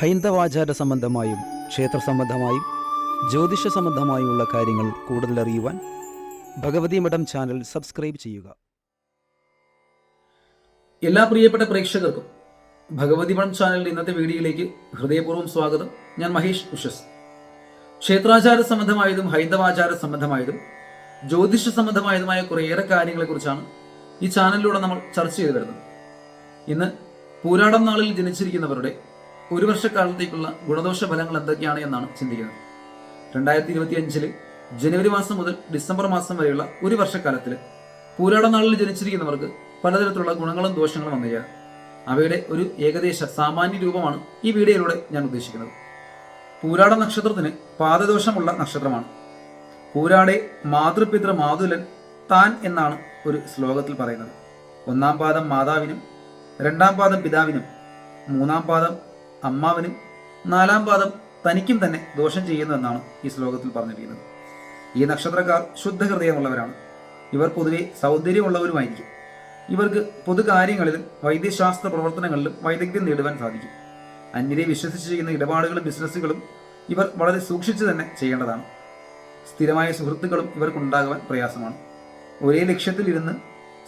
ഹൈന്ദവാചാര സംബന്ധമായും ക്ഷേത്ര സംബന്ധമായും ജ്യോതിഷ സംബന്ധമായുമുള്ള കാര്യങ്ങൾ കൂടുതൽ അറിയുവാൻ ഭഗവതി മഠം ചാനൽ സബ്സ്ക്രൈബ് ചെയ്യുക. എല്ലാ പ്രിയപ്പെട്ട പ്രേക്ഷകർക്കും ഭഗവതി മഠം ചാനലിന്റെ ഇന്നത്തെ വീഡിയോയിലേക്ക് ഹൃദയപൂർവം സ്വാഗതം. ഞാൻ മഹേഷ് ഉഷസ്. ക്ഷേത്രാചാര സംബന്ധമായതും ഹൈന്ദവാചാര സംബന്ധമായതും ജ്യോതിഷ സംബന്ധമായതുമായ കുറേയേറെ കാര്യങ്ങളെക്കുറിച്ചാണ് ഈ ചാനലിലൂടെ നമ്മൾ ചർച്ച ചെയ്തു വരുന്നത്. ഇന്ന് പൂരാടം നാളിൽ ജനിച്ചിരിക്കുന്നവരുടെ ഒരു വർഷക്കാലത്തേക്കുള്ള ഗുണദോഷ ഫലങ്ങൾ എന്തൊക്കെയാണ് എന്നാണ് ചിന്തിക്കുന്നത്. രണ്ടായിരത്തി ഇരുപത്തി അഞ്ചിൽ ജനുവരി മാസം മുതൽ ഡിസംബർ മാസം വരെയുള്ള ഒരു വർഷക്കാലത്തിൽ പൂരാട നാളിൽ ജനിച്ചിരിക്കുന്നവർക്ക് പലതരത്തിലുള്ള ഗുണങ്ങളും ദോഷങ്ങളും വന്നിരിക്കുക അവയുടെ ഒരു ഏകദേശ സാമാന്യ രൂപമാണ് ഈ വീഡിയോയിലൂടെ ഞാൻ ഉദ്ദേശിക്കുന്നത്. പൂരാട നക്ഷത്രത്തിന് പാദദോഷമുള്ള നക്ഷത്രമാണ്. പൂരാടെ മാതൃപിതൃ മാതുലൻ താൻ എന്നാണ് ഒരു ശ്ലോകത്തിൽ പറയുന്നത്. ഒന്നാം പാദം മാതാവിനും രണ്ടാം പാദം പിതാവിനും മൂന്നാം പാദം അമ്മാവിനും നാലാം പാദം തനിക്കും തന്നെ ദോഷം ചെയ്യുന്നു എന്നാണ് ഈ ശ്ലോകത്തിൽ പറഞ്ഞിരിക്കുന്നത്. ഈ നക്ഷത്രക്കാർ ശുദ്ധഹൃദയമുള്ളവരാണ്. ഇവർ പൊതുവെ സൗന്ദര്യമുള്ളവരുമായിരിക്കും. ഇവർക്ക് പൊതുകാര്യങ്ങളിലും വൈദ്യശാസ്ത്ര പ്രവർത്തനങ്ങളിലും വൈദഗ്ധ്യം നേടുവാൻ സാധിക്കും. അന്യരെ വിശ്വസിച്ച് ചെയ്യുന്ന ഇടപാടുകളും ബിസിനസ്സുകളും ഇവർ വളരെ സൂക്ഷിച്ചു തന്നെ ചെയ്യേണ്ടതാണ്. സ്ഥിരമായ സുഹൃത്തുക്കളും ഇവർക്കുണ്ടാകുവാൻ പ്രയാസമാണ്. ഒരേ ലക്ഷ്യത്തിലിരുന്ന്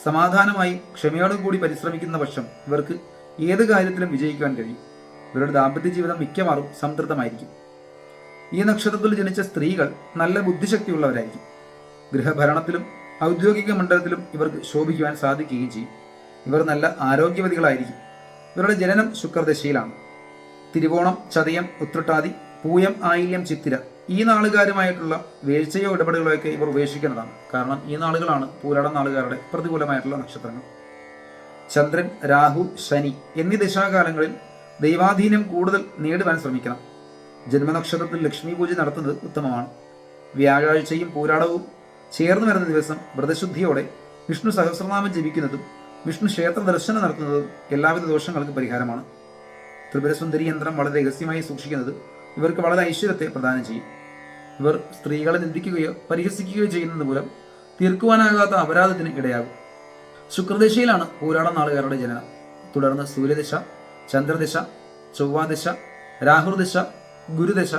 സമാധാനമായി ക്ഷമയോടും കൂടി പരിശ്രമിക്കുന്ന പക്ഷം ഇവർക്ക് ഏത് കാര്യത്തിലും വിജയിക്കുവാൻ കഴിയും. ഇവരുടെ ദാമ്പത്യ ജീവിതം മിക്കവാറും സംതൃപ്തമായിരിക്കും. ഈ നക്ഷത്രത്തിൽ ജനിച്ച സ്ത്രീകൾ നല്ല ബുദ്ധിശക്തിയുള്ളവരായിരിക്കും. ഗൃഹഭരണത്തിലും ഔദ്യോഗിക മണ്ഡലത്തിലും ഇവർക്ക് ശോഭിക്കുവാൻ സാധിക്കുകയും ചെയ്യും. ഇവർ നല്ല ആരോഗ്യവതികളായിരിക്കും. ഇവരുടെ ജനനം ശുക്രദശയിലാണ്. തിരുവോണം ചതയം ഉത്രട്ടാതി പൂയം ആയില്യം ചിത്തിര ഈ നാളുകാരുമായിട്ടുള്ള വീഴ്ചയോ ഇടപെടലുകളോ ഒക്കെ ഇവർ ഉപേക്ഷിക്കേണ്ടതാണ് കാരണം ഈ നാളുകളാണ് പൂരാട നാളുകാരുടെ പ്രതികൂലമായിട്ടുള്ള നക്ഷത്രങ്ങൾ. ചന്ദ്രൻ രാഹു ശനി എന്നീ ദശാകാലങ്ങളിൽ ദൈവാധീനം കൂടുതൽ നേടുവാൻ ശ്രമിക്കണം. ജന്മനക്ഷത്രത്തിൽ ലക്ഷ്മി പൂജ നടത്തുന്നത് ഉത്തമമാണ്. വ്യാഴാഴ്ചയും പൂരാടവും ചേർന്ന് വരുന്ന ദിവസം വ്രതശുദ്ധിയോടെ വിഷ്ണു സഹസ്രനാമം ജപിക്കുന്നതും വിഷ്ണു ക്ഷേത്ര ദർശനം നടത്തുന്നതും എല്ലാവിധ ദോഷങ്ങൾക്കും പരിഹാരമാണ്. ത്രിപുരസുന്ദരി യന്ത്രം വളരെ രഹസ്യമായി സൂക്ഷിക്കുന്നത് ഇവർക്ക് വളരെ ഐശ്വര്യത്തെ പ്രദാനം ചെയ്യും. ഇവർ സ്ത്രീകളെ നിന്ദിക്കുകയോ പരിഹസിക്കുകയോ ചെയ്യുന്നത് മൂലം തീർക്കുവാനാകാത്ത അപരാധത്തിന് ഇടയാകും. ശുക്രദശയിലാണ് പൂരാടം നാളുകാരുടെ ജനനം. തുടർന്ന് സൂര്യദശ ചന്ദ്രദശ ചൊവ്വാദിശ രാഹുർദിശ ഗുരുദിശ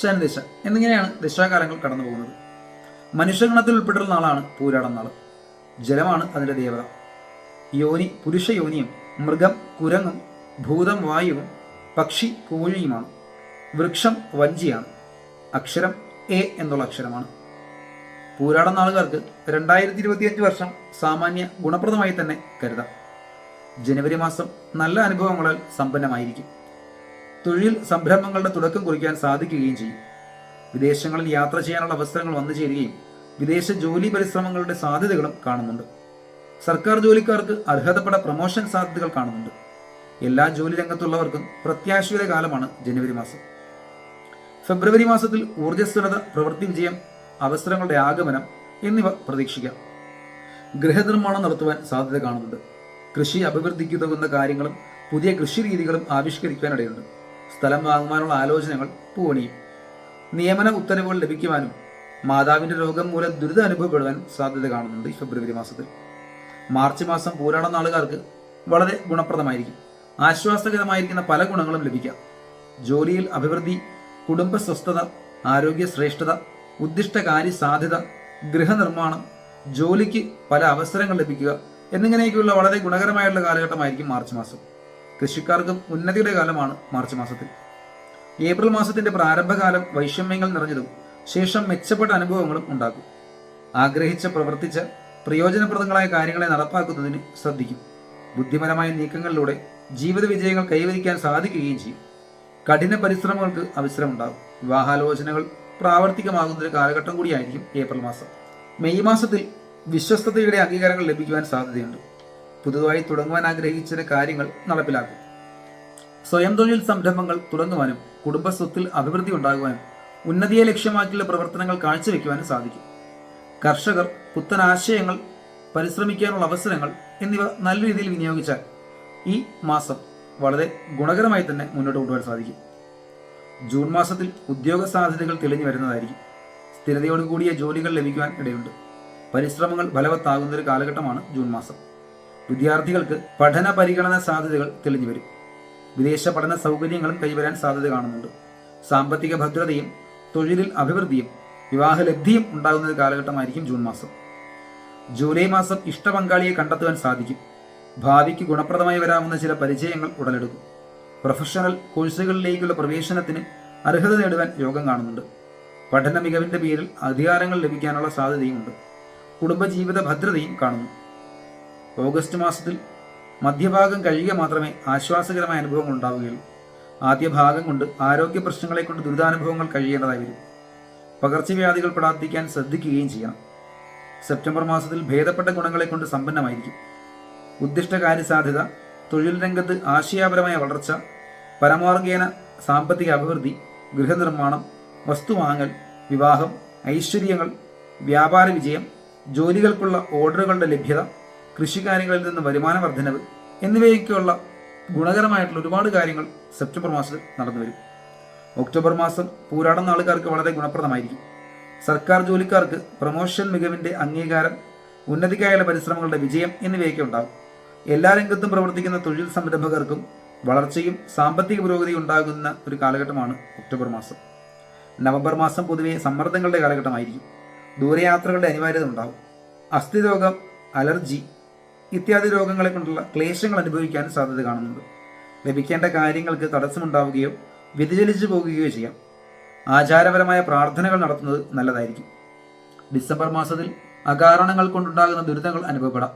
ശനിദിശ എന്നിങ്ങനെയാണ് ദിശാകാലങ്ങൾ കടന്നു പോകുന്നത്. മനുഷ്യഗണത്തിൽ ഉൾപ്പെട്ടുള്ള നാളാണ് പൂരാടം നാൾ ജലമാണ് അതിന്റെ ദേവത. യോനി പുരുഷ യോനിയും മൃഗം കുരങ്ങും ഭൂതം വായുവും പക്ഷി കോഴിയുമാണ് വൃക്ഷം വഞ്ചിയാണ്. അക്ഷരം എ എന്നുള്ള അക്ഷരമാണ്. പൂരാടം നാളുകാർക്ക് രണ്ടായിരത്തി ഇരുപത്തിയഞ്ച് വർഷം സാമാന്യ ഗുണപ്രദമായി തന്നെ കരുതാം. ജനുവരി മാസം നല്ല അനുഭവങ്ങളാൽ സമ്പന്നമായിരിക്കും. തൊഴിൽ സംരംഭങ്ങളുടെ തുടക്കം കുറിക്കാൻ സാധിക്കുകയും ചെയ്യും. വിദേശങ്ങളിൽ യാത്ര ചെയ്യാനുള്ള അവസരങ്ങൾ വന്നു ചേരുകയും വിദേശ ജോലി പരിശ്രമങ്ങളുടെ സാധ്യതകളും കാണുന്നുണ്ട്. സർക്കാർ ജോലിക്കാർക്ക് അർഹതപ്പെട്ട പ്രൊമോഷൻ സാധ്യതകൾ കാണുന്നുണ്ട്. എല്ലാ ജോലി രംഗത്തുള്ളവർക്കും പ്രത്യാശയുടെ കാലമാണ് ജനുവരി മാസം. ഫെബ്രുവരി മാസത്തിൽ ഊർജസ്വലത പ്രവൃത്തി വിജയം അവസരങ്ങളുടെ ആഗമനം എന്നിവ പ്രതീക്ഷിക്കാം. ഗൃഹനിർമ്മാണം നടത്തുവാൻ സാധ്യത കാണുന്നുണ്ട്. കൃഷി അഭിവൃദ്ധിക്കുതകുന്ന കാര്യങ്ങളും പുതിയ കൃഷി രീതികളും ആവിഷ്കരിക്കാനിടയുണ്ട്. സ്ഥലം വാങ്ങുവാനുള്ള ആലോചനകൾ പൂവണിയും. നിയമന ഉത്തരവുകൾ ലഭിക്കുവാനും മാതാവിന്റെ രോഗം മൂലം ദുരിതം അനുഭവപ്പെടുവാൻ സാധ്യത കാണുന്നുണ്ട് ഈ ഫെബ്രുവരി മാസത്തിൽ. മാർച്ച് മാസം പൂരാട നാളുകാർക്ക് വളരെ ഗുണപ്രദമായിരിക്കും. ആശ്വാസകരമായിരിക്കുന്ന പല ഗുണങ്ങളും ലഭിക്കാം. ജോലിയിൽ അഭിവൃദ്ധി കുടുംബ സ്വസ്ഥത ആരോഗ്യ ശ്രേഷ്ഠത ഉദ്ദിഷ്ടകാര്യ സാധ്യത ഗൃഹനിർമ്മാണം ജോലിക്ക് പല അവസരങ്ങൾ ലഭിക്കുക എന്നിങ്ങനെയൊക്കെയുള്ള വളരെ ഗുണകരമായിട്ടുള്ള കാലഘട്ടമായിരിക്കും മാർച്ച് മാസം. കൃഷിക്കാർക്ക് ഉന്നതിയുടെ കാലമാണ് മാർച്ച് മാസത്തിൽ. ഏപ്രിൽ മാസത്തിന്റെ പ്രാരംഭകാലം വൈഷമ്യങ്ങൾ നിറഞ്ഞതും ശേഷം മെച്ചപ്പെട്ട അനുഭവങ്ങളും ഉണ്ടാക്കും ആഗ്രഹിച്ച പ്രവർത്തിച്ച പ്രയോജനപ്രദങ്ങളായ കാര്യങ്ങളെ നടപ്പാക്കുന്നതിന് ശ്രദ്ധിക്കും. ബുദ്ധിപരമായ നീക്കങ്ങളിലൂടെ ജീവിത വിജയങ്ങൾ കൈവരിക്കാൻ സാധിക്കുകയും ചെയ്യും. കഠിന പരിശ്രമങ്ങൾക്ക് അവസരമുണ്ടാകും. വിവാഹാലോചനകൾ പ്രാവർത്തികമാകുന്ന ഒരു കാലഘട്ടം കൂടിയായിരിക്കും ഏപ്രിൽ മാസം. മെയ് മാസത്തിൽ വിശ്വസ്തതയുടെ അംഗീകാരങ്ങൾ ലഭിക്കുവാൻ സാധ്യതയുണ്ട്. പുതുതായി തുടങ്ങുവാൻ ആഗ്രഹിച്ച കാര്യങ്ങൾ നടപ്പിലാക്കും. സ്വയം തൊഴിൽ സംരംഭങ്ങൾ തുടങ്ങുവാനും കുടുംബ സ്വത്തിൽ അഭിവൃദ്ധി ഉണ്ടാകുവാനും ഉന്നതിയെ ലക്ഷ്യമാക്കിയുള്ള പ്രവർത്തനങ്ങൾ കാഴ്ചവെക്കുവാനും സാധിക്കും. കർഷകർ പുത്തൻ ആശയങ്ങൾ പരിശ്രമിക്കാനുള്ള അവസരങ്ങൾ എന്നിവ നല്ല രീതിയിൽ വിനിയോഗിച്ചാൽ ഈ മാസം വളരെ ഗുണകരമായി തന്നെ മുന്നോട്ട് കൊണ്ടുപോകാൻ സാധിക്കും. ജൂൺ മാസത്തിൽ ഉദ്യോഗ സാധ്യതകൾ തെളിഞ്ഞു വരുന്നതായിരിക്കും. സ്ഥിരതയോടുകൂടിയ ജോലികൾ ലഭിക്കുവാൻ ഇടയുണ്ട്. പരിശ്രമങ്ങൾ ഫലവത്താകുന്ന ഒരു കാലഘട്ടമാണ് ജൂൺ മാസം. വിദ്യാർത്ഥികൾക്ക് പഠന പരിഗണന സാധ്യതകൾ തെളിഞ്ഞു വരും. വിദേശ പഠന സൗകര്യങ്ങളും കൈവരാൻ സാധ്യത കാണുന്നുണ്ട്. സാമ്പത്തിക ഭദ്രതയും തൊഴിലിൽ അഭിവൃദ്ധിയും വിവാഹലബ്ധിയും ഉണ്ടാകുന്ന ഒരു കാലഘട്ടമായിരിക്കും ജൂൺ മാസം. ജൂലൈ മാസം ഇഷ്ടപങ്കാളിയെ കണ്ടെത്തുവാൻ സാധിക്കും. ഭാവിക്ക് ഗുണപ്രദമായി വരാവുന്ന ചില പരിചയങ്ങൾ ഉടലെടുക്കും. പ്രൊഫഷണൽ കോഴ്സുകളിലേക്കുള്ള പ്രവേശനത്തിന് അർഹത നേടുവാൻ യോഗം കാണുന്നുണ്ട്. പഠന മികവിന്റെ പേരിൽ അധികാരങ്ങൾ ലഭിക്കാനുള്ള സാധ്യതയുമുണ്ട്. കുടുംബജീവിത ഭദ്രതയും കാണുന്നു. ഓഗസ്റ്റ് മാസത്തിൽ മധ്യഭാഗം കഴിയുക മാത്രമേ ആശ്വാസകരമായ അനുഭവങ്ങൾ ഉണ്ടാവുകയുള്ളൂ. ആദ്യ ഭാഗം കൊണ്ട് ആരോഗ്യ പ്രശ്നങ്ങളെ കൊണ്ട് ദുരിതാനുഭവങ്ങൾ കഴിയേണ്ടതായി വരും പകർച്ചവ്യാധികൾ പെടാതിരിക്കാൻ ശ്രദ്ധിക്കുകയും ചെയ്യണം. സെപ്റ്റംബർ മാസത്തിൽ ഭേദപ്പെട്ട ഗുണങ്ങളെ കൊണ്ട് സമ്പന്നമായിരിക്കും. ഉദ്ദിഷ്ട കാര്യസാധ്യത തൊഴിൽ രംഗത്ത് ആശയാപരമായ വളർച്ച പരമാർഗേന സാമ്പത്തിക അഭിവൃദ്ധി ഗൃഹനിർമ്മാണം വസ്തുവാങ്ങൽ വിവാഹം ഐശ്വര്യങ്ങൾ വ്യാപാര വിജയം ജോലികൾക്കുള്ള ഓർഡറുകളുടെ ലഭ്യത കൃഷികാര്യങ്ങളിൽ നിന്ന് വരുമാന വർധനവ് എന്നിവയൊക്കെയുള്ള ഗുണകരമായിട്ടുള്ള ഒരുപാട് കാര്യങ്ങൾ സെപ്റ്റംബർ മാസത്തിൽ നടന്നു വരും. ഒക്ടോബർ മാസം പൂരാടം നാളുകാർക്ക് വളരെ ഗുണപ്രദമായിരിക്കും. സർക്കാർ ജോലിക്കാർക്ക് പ്രൊമോഷൻ മികവിന്റെ അംഗീകാരം ഉന്നതിക്കായുള്ള പരിശ്രമങ്ങളുടെ വിജയം എന്നിവയൊക്കെ ഉണ്ടാകും. എല്ലാ രംഗത്തും പ്രവർത്തിക്കുന്ന തൊഴിൽ സംരംഭകർക്കും വളർച്ചയും സാമ്പത്തിക പുരോഗതിയും ഉണ്ടാകുന്ന ഒരു കാലഘട്ടമാണ് ഒക്ടോബർ മാസം. നവംബർ മാസം പൊതുവെ സമ്മർദ്ദങ്ങളുടെ കാലഘട്ടമായിരിക്കും. ദൂരയാത്രകളുടെ അനിവാര്യത ഉണ്ടാവും അസ്ഥിരോഗം അലർജി ഇത്യാദി രോഗങ്ങളെ കൊണ്ടുള്ള ക്ലേശങ്ങൾ അനുഭവിക്കാനും സാധ്യത കാണുന്നുണ്ട്. ലഭിക്കേണ്ട കാര്യങ്ങൾക്ക് തടസ്സമുണ്ടാവുകയോ വ്യതിചലിച്ചു പോകുകയോ ചെയ്യാം. ആചാരപരമായ പ്രാർത്ഥനകൾ നടത്തുന്നത് നല്ലതായിരിക്കും. ഡിസംബർ മാസത്തിൽ അകാരണങ്ങൾ കൊണ്ടുണ്ടാകുന്ന ദുരിതങ്ങൾ അനുഭവപ്പെടാം.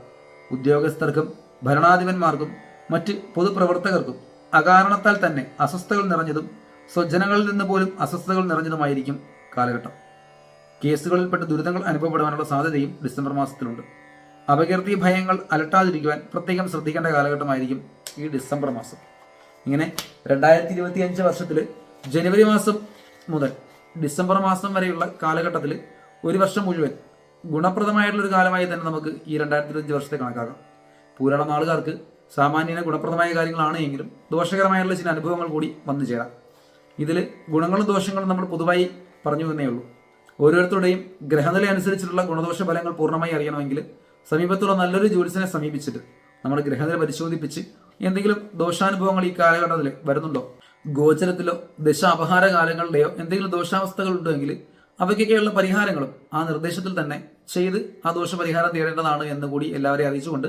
ഉദ്യോഗസ്ഥർക്കും ഭരണാധിപന്മാർക്കും മറ്റ് പൊതുപ്രവർത്തകർക്കും അകാരണത്താൽ തന്നെ അസ്വസ്ഥകൾ നിറഞ്ഞതും സ്വജനങ്ങളിൽ നിന്ന് പോലും അസ്വസ്ഥകൾ നിറഞ്ഞതുമായിരിക്കും കാലഘട്ടം. കേസുകളിൽപ്പെട്ട് ദുരിതങ്ങൾ അനുഭവപ്പെടുവാനുള്ള സാധ്യതയും ഡിസംബർ മാസത്തിലുണ്ട്. അപകീർത്തി ഭയങ്ങൾ അലട്ടാതിരിക്കുവാൻ പ്രത്യേകം ശ്രദ്ധിക്കേണ്ട കാലഘട്ടമായിരിക്കും ഈ ഡിസംബർ മാസം. ഇങ്ങനെ രണ്ടായിരത്തി ഇരുപത്തി അഞ്ച് വർഷത്തിൽ ജനുവരി മാസം മുതൽ ഡിസംബർ മാസം വരെയുള്ള കാലഘട്ടത്തിൽ ഒരു വർഷം മുഴുവൻ ഗുണപ്രദമായിട്ടുള്ള ഒരു കാലമായി തന്നെ നമുക്ക് ഈ രണ്ടായിരത്തി ഇരുപത്തി വർഷത്തെ കണക്കാക്കാം. പൂരാട നാളുകാർക്ക് സാമാന്യന ഗുണപ്രദമായ കാര്യങ്ങളാണ് എങ്കിലും ദോഷകരമായിട്ടുള്ള ചില അനുഭവങ്ങൾ കൂടി വന്നു ചേരാം. ഇതിൽ ഗുണങ്ങളും ദോഷങ്ങളും നമ്മൾ പൊതുവായി പറഞ്ഞു എന്നേ ഉള്ളൂ. ഓരോരുത്തരുടെയും ഗ്രഹനില അനുസരിച്ചിട്ടുള്ള ഗുണദോഷ ഫലങ്ങൾ പൂർണമായി അറിയണമെങ്കിൽ സമീപത്തുള്ള നല്ലൊരു ജ്യോത്സ്യനെ സമീപിച്ചിട്ട് നമ്മുടെ ഗ്രഹനില പരിശോധിപ്പിച്ച് എന്തെങ്കിലും ദോഷാനുഭവങ്ങൾ ഈ കാലഘട്ടത്തിൽ വരുന്നുണ്ടോ? ഗോചരത്തിലോ ദശ അപഹാര കാലങ്ങളുടെയോ എന്തെങ്കിലും ദോഷാവസ്ഥകൾ ഉണ്ടെങ്കിൽ അവയ്ക്കൊക്കെയുള്ള പരിഹാരങ്ങളും ആ നിർദ്ദേശത്തിൽ തന്നെ ചെയ്ത് ആ ദോഷപരിഹാരം തേടേണ്ടതാണ് എന്ന് കൂടി എല്ലാവരെയും അറിയിച്ചുകൊണ്ട്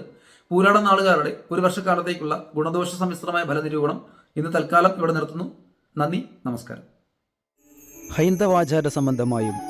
പൂരാട നാളുകാരുടെ ഒരു വർഷക്കാലത്തേക്കുള്ള ഗുണദോഷ സമ്മിശ്രമായ ഫലനിരൂപണം ഇന്ന് തൽക്കാലം ഇവിടെ നിർത്തുന്നു. നന്ദി നമസ്കാരം. ഹൈന്ദവാചാര സംബന്ധമായും